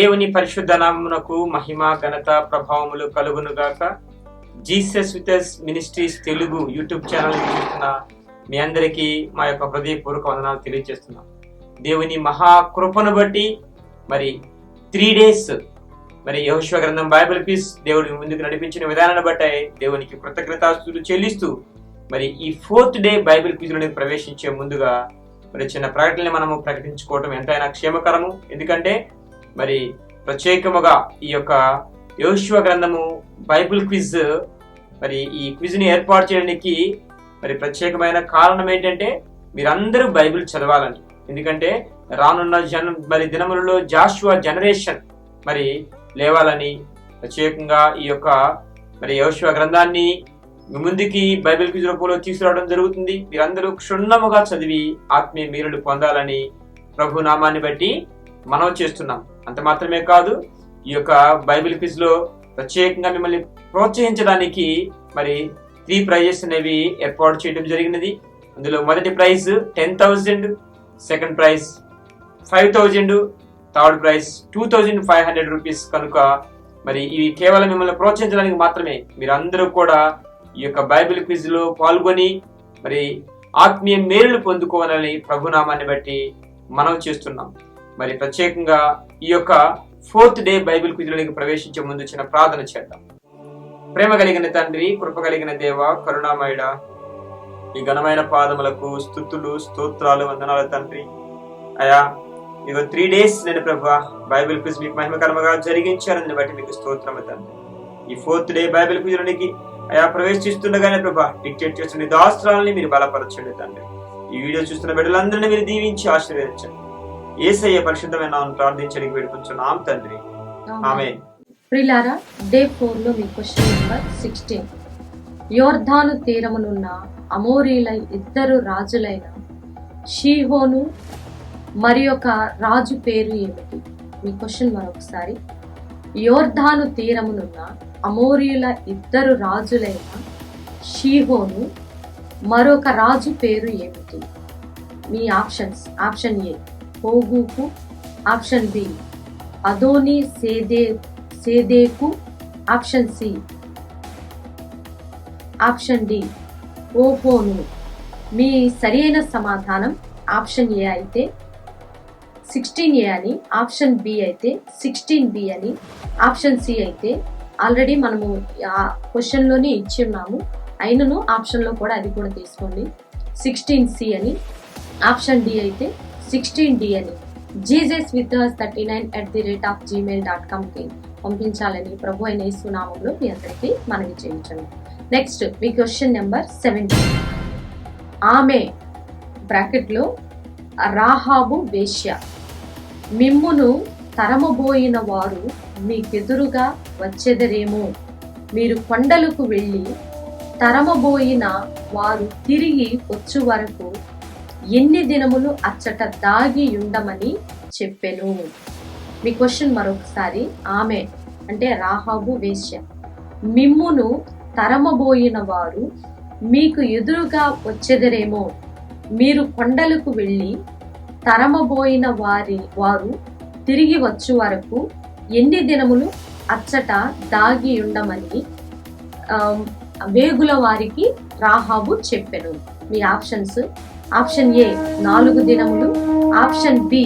దేవుని పరిశుద్ధ నామమునకు మహిమ ఘనత ప్రభావములు కలుగునుగాక Jesus with us ministries Telugu YouTube channel చూస్తున్న మీ అందరికీ మా యొక్క హృదయపూర్వక వందనాలు తెలియజేస్తున్నాం. దేవుని మహా కృపను బట్టి మరి త్రీ డేస్ మరి యహోశ్వ గ్రంథం బైబిల్ పీస్ దేవుడి ముందుకు నడిపించిన విధానాన్ని బట్టే దేవునికి కృతజ్ఞతాస్తులు చెల్లిస్తూ మరి ఈ ఫోర్త్ డే బైబిల్ క్విజ్లోకి ప్రవేశించే ముందుగా మరి చిన్న ప్రకటనని మనము ప్రకటించుకోవటం ఎంతైనా క్షేమకరము. ఎందుకంటే మరి ప్రత్యేకముగా ఈ యొక్క యోశువ గ్రంథము బైబిల్ క్విజ్ మరి ఈ క్విజ్ని ఏర్పాటు చేయడానికి మరి ప్రత్యేకమైన కారణం ఏంటంటే మీరందరూ బైబిల్ చదవాలని. ఎందుకంటే రానున్న జన మరి దినములలో జాషువా జనరేషన్ మరి లేవాలని ప్రత్యేకంగా ఈ యొక్క మరి యోశువ గ్రంథాన్ని ముందుకి బైబిల్ క్విజ్ రూపంలో తీసుకురావడం జరుగుతుంది. మీరందరూ క్షుణ్ణముగా చదివి ఆత్మీయ మీరులు పొందాలని ప్రభు నామాన్ని బట్టి మనం చేస్తున్నాం. అంత మాత్రమే కాదు ఈ యొక్క బైబిల్ క్విజ్లో ప్రత్యేకంగా మిమ్మల్ని ప్రోత్సహించడానికి మరి త్రీ ప్రైజెస్ అనేవి ఏర్పాటు చేయడం జరిగినది. అందులో మొదటి prize ten thousand second prize five thousand third prize two thousand five hundred rupees కనుక మరి ఇవి కేవలం మిమ్మల్ని ప్రోత్సహించడానికి మాత్రమే. మీరందరూ కూడా ఈ యొక్క బైబిల్ క్విజ్లో పాల్గొని మరి ఆత్మీయ మేలులు పొందుకోవాలని ప్రభునామాన్ని బట్టి మనం చేస్తున్నాం. మరి ప్రత్యేకంగా ఈ యొక్క ఫోర్త్ డే బైబిల్ క్విజ్లోనికి ప్రవేశించే ముందు చిన్న ప్రార్థన చేద్దాం. ప్రేమ కలిగిన తండ్రి కృప కలిగిన దేవ కరుణామయుడ ఈ ఘనమైన పాదములకు స్థుతులు స్తోత్రాలు వందనాలు తండ్రి. అయా ఇదిగో త్రీ డేస్ నేను ప్రభా బైబిల్ క్విజ్ మీకు మహిమకరముగా జరిగించారని బట్టి మీకు స్తోత్రము తండ్రి. ఈ ఫోర్త్ డే బైబిల్ క్విజ్లోనికి అయా ప్రవేశిస్తుండగానే ప్రభా డిక్టేట్ చేస్తున్న దాస్త్రాలని మీరు బలపరచండి తండ్రి. ఈ వీడియో చూస్తున్న బిడ్డలందరినీ మీరు దీవించి ఆశీర్వదించండి. ఏసయ్య పరిశుద్ధమైన ప్రార్థించడానికి వేడుకుంటున్నాం తండ్రి. ఆమె ప్రిలారా డే ఫోర్లో మీ క్వశ్చన్ నెంబర్ సిక్స్టీన్. యోర్ధాను తీరమునున్న అమోరీల ఇద్దరు రాజులైన షీహోను మరి ఒక రాజు పేరు ఏమిటి? మీ క్వశ్చన్ మరొకసారి. యోర్ధాను తీరమునున్న అమోరీల ఇద్దరు రాజులైన షీహోను మరొక రాజు పేరు ఏమిటి? మీ ఆప్షన్స్ ఆప్షన్ ఏ. హోగుకు ఆప్షన్ బి అదోని సేదే సేదేకు ఆప్షన్ సి ఆప్షన్ డి ఓహోను మీ సరైన సమాధానం ఆప్షన్ ఏ అయితే సిక్స్టీన్ ఏ అని ఆప్షన్ బి అయితే సిక్స్టీన్ బి అని ఆప్షన్ సి అయితే ఆల్రెడీ మనము ఆ క్వశ్చన్లోనే ఇచ్చి ఉన్నాము అయినను ఆప్షన్లో కూడా అది కూడా తీసుకోండి సిక్స్టీన్ సి అని ఆప్షన్ డి అయితే సిక్స్టీన్ డి అని Jesus with thirty nine at the rate of Gmail dot కామ్కి పంపించాలని ప్రభు అయిన యేసునామంలో మీ అందరికీ మనవి చేయించండి నెక్స్ట్ మీ క్వశ్చన్ నెంబర్ సెవెంటీన్ ఆమె బ్రాకెట్లో రాహాబు వేశ్య. మిమ్మును తరమబోయిన వారు మీకెదురుగా వచ్చెదరేమో. మీరు కొండలకు వెళ్ళి తరమబోయిన వారు తిరిగి వచ్చు వరకు ఎన్ని దినములు అచ్చట దాగి ఉండమని చెప్పెను. మీ క్వశ్చన్ మరొకసారి ఆమె అంటే రాహాబు వేశ్య. మిమ్మును తరమబోయిన వారు మీకు ఎదురుగా వచ్చెదరేమో. మీరు కొండలకు వెళ్ళి తరమబోయిన వారి వారు తిరిగి వచ్చు వరకు ఎన్ని దినములు అచ్చట దాగి ఉండమని వేగుల వారికి రాహాబు చెప్పెను. మీ ఆప్షన్స్ ఆప్షన్ ఏ నాలుగు దినములు ఆప్షన్ బి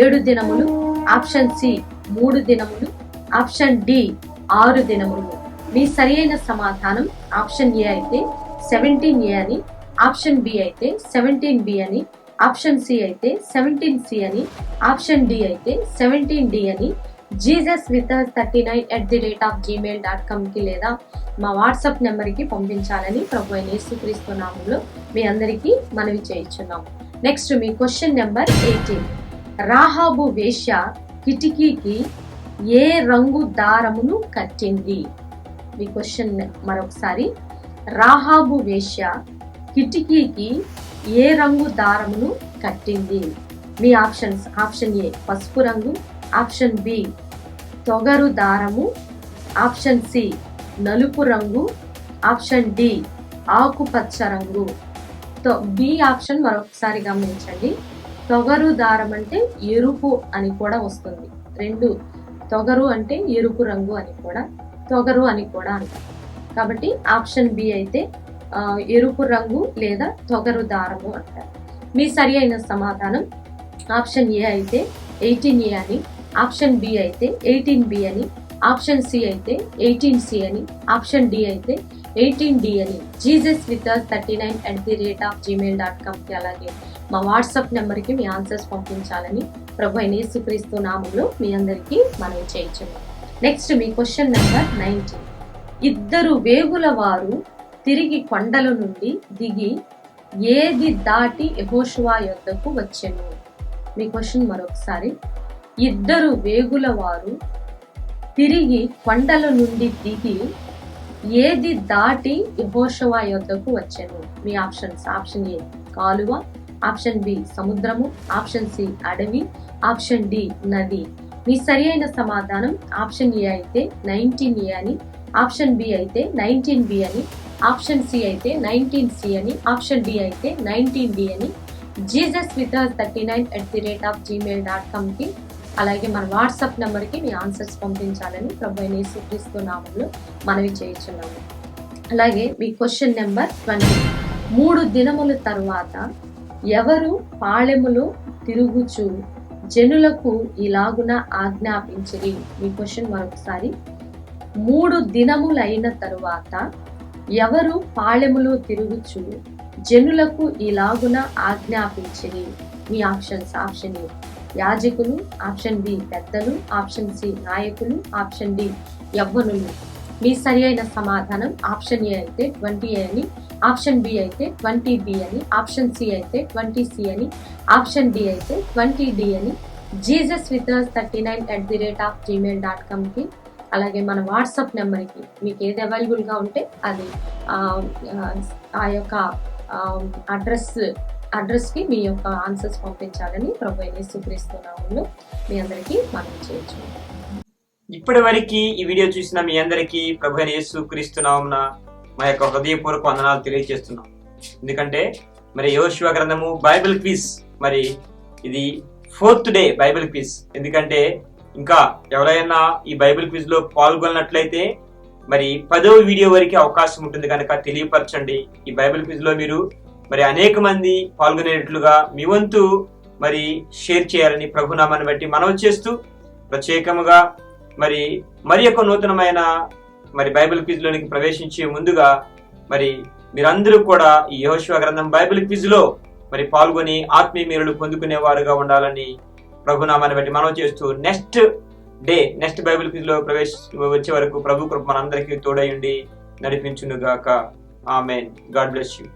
ఏడు దినములు ఆప్షన్ సి మూడు దినములు ఆప్షన్ డి ఆరు దినములు. మీ సరియైన సమాధానం ఆప్షన్ ఏ అయితే సెవెంటీన్ ఏ అని ఆప్షన్ బి అయితే సెవెంటీన్ బి అని ఆప్షన్ సి అయితే సెవెంటీన్ సి అని ఆప్షన్ డి అయితే సెవెంటీన్ డి అని Jesus with thirty nine at the rate of Gmail dot కామ్కి లేదా మా వాట్సాప్ నెంబర్కి పంపించాలని ప్రభు అయిన యేసుక్రీస్తు నామంలో మీ అందరికీ మనవి చేయించున్నాం నెక్స్ట్ మీ క్వశ్చన్ నెంబర్ ఎయిటీన్. రాహాబు వేశ్య కిటికీకి ఏ రంగు దారమును కట్టింది? మీ క్వశ్చన్ మరొకసారి. రాహాబు వేష్య కిటికీకి ఏ రంగు దారమును కట్టింది? మీ ఆప్షన్స్ ఆప్షన్ ఏ పసుపు రంగు ఆప్షన్ బి తొగరు దారము ఆప్షన్ సి నలుపు రంగు ఆప్షన్ డి ఆకుపచ్చ రంగు. బి ఆప్షన్ మరొకసారి గమనించండి. తొగరు దారం అంటే ఎరుపు అని కూడా వస్తుంది. రెండు తొగరు అంటే ఎరుపు రంగు అని కూడా తొగరు అని కూడా అంటారు. కాబట్టి ఆప్షన్ బి అయితే ఎరుపు రంగు లేదా తొగరు దారము అంటారు. మీ సరి అయిన సమాధానం ఆప్షన్ ఏ అయితే ఎయిటీన్ ఏ అని ఆప్షన్ బి అయితే ఎయిటీన్ బి అని ఆప్షన్ సి అయితే ఎయిటీన్ సి అని ఆప్షన్ డి అయితే ఎయిటీన్ డి అని. Jesus with thirty nine at the rate of Gmail dot కామ్కి అలాగే మా వాట్సాప్ నెంబర్కి మీ ఆన్సర్స్ పంపించాలని ప్రభు అయిన యేసుక్రీస్తు నామంలో మీ అందరికీ మనం చేయించున్నాం. నెక్స్ట్ మీ క్వశ్చన్ నెంబర్ నైన్టీన్ ఇద్దరు వేగుల వారు తిరిగి కొండల నుండి దిగి ఏది దాటి యహోషువా యొద్దకు వచ్చెను? మీ క్వశ్చన్ మరొకసారి. ఇద్దరు వేగుల వారు తిరిగి కొండల నుండి దిగి ఏది దాటి యహోషవా యొద్దకు వచ్చాను. మీ ఆప్షన్స్ ఆప్షన్ ఏ కాలువ ఆప్షన్ బి సముద్రము ఆప్షన్ సి అడవి ఆప్షన్ డి నది. మీ సరి అయిన సమాధానం ఆప్షన్ ఏ అయితే నైన్టీన్ ఏ అని ఆప్షన్ బి అయితే నైన్టీన్ బి అని ఆప్షన్ సి అయితే నైన్టీన్ సి అని ఆప్షన్ డి అయితే నైన్టీన్ డి అని. Jesus with thirty nine at the rate of Gmail dot కామ్కి అలాగే మన వాట్సాప్ నెంబర్కి మీ ఆన్సర్స్ పంపించాలని ప్రభు అయిన యేసుక్రీస్తు నామంలో మనవి చేయించున్నాము. అలాగే మీ క్వశ్చన్ నెంబర్ ట్వంటీ. మూడు దినముల తరువాత ఎవరు పాళెములు తిరుగుచు జనులకు ఇలాగున ఆజ్ఞాపించిరి? మీ క్వశ్చన్ మరొకసారి. మూడు దినములైన తరువాత ఎవరు పాళెములు తిరుగుచు జనులకు ఇలాగున ఆజ్ఞాపించిరి? మీ ఆప్షన్స్ ఆప్షన్ ఏ. యాజకులు ఆప్షన్ బి పెద్దలు ఆప్షన్ సి నాయకులు ఆప్షన్ డి యవ్వనులు. మీ సరి అయిన సమాధానం ఆప్షన్ ఏ అయితే ట్వంటీ ఏ అని ఆప్షన్ బి అయితే ట్వంటీ బి అని ఆప్షన్ సి అయితే ట్వంటీ సి అని ఆప్షన్ డి అయితే ట్వంటీ డి అని Jesus with thirty nine at the rate of Gmail dot కామ్కి అలాగే మన వాట్సాప్ నెంబర్కి మీకు ఏది అవైలబుల్గా ఉంటే అది ఆ యొక్క అడ్రస్ అడ్రస్కి మీ యొక్క ఆన్సర్స్ పంపించాలని ప్రభు అయిన మీ అందరికీ మనం చేయొచ్చు ఇప్పటి వరకు ఈ వీడియో చూసిన మీ అందరికీ ప్రభు అయిన యేసు క్రీస్తునామున మా యొక్క హృదయపూర్వక వందనాలు తెలియజేస్తున్నాం. ఎందుకంటే మరి యోశివ గ్రంథము బైబిల్ క్విజ్. మరి ఇది ఫోర్త్ డే బైబిల్ క్విజ్. ఎందుకంటే ఇంకా ఎవరైనా ఈ బైబిల్ క్విజ్లో పాల్గొన్నట్లయితే మరి పదో వీడియో వరకు అవకాశం ఉంటుంది కనుక తెలియపరచండి. ఈ బైబిల్ క్విజ్లో మీరు మరి అనేక మంది పాల్గొనేటట్లుగా మీ వంతు మరి షేర్ చేయాలని ప్రభునామాన్ని బట్టి మనవి చేస్తూ ప్రత్యేకముగా మరి మరి యొక్క నూతనమైన మరి బైబిల్ క్విజ్లోనికి ప్రవేశించే ముందుగా మరి మీరందరూ కూడా ఈ యహోశివ గ్రంథం బైబిల్ క్విజ్లో మరి పాల్గొని ఆత్మీయ మీరులు పొందుకునే వారుగా ఉండాలని ప్రభునామాన్ని బట్టి మనం చేస్తూ నెక్స్ట్ డే నెక్స్ట్ బైబిల్ క్విజ్లో ప్రవేశ వచ్చే వరకు ప్రభు కృప మనందరికీ తోడయుండి నడిపించునుగాక. ఆమెన్. God bless you.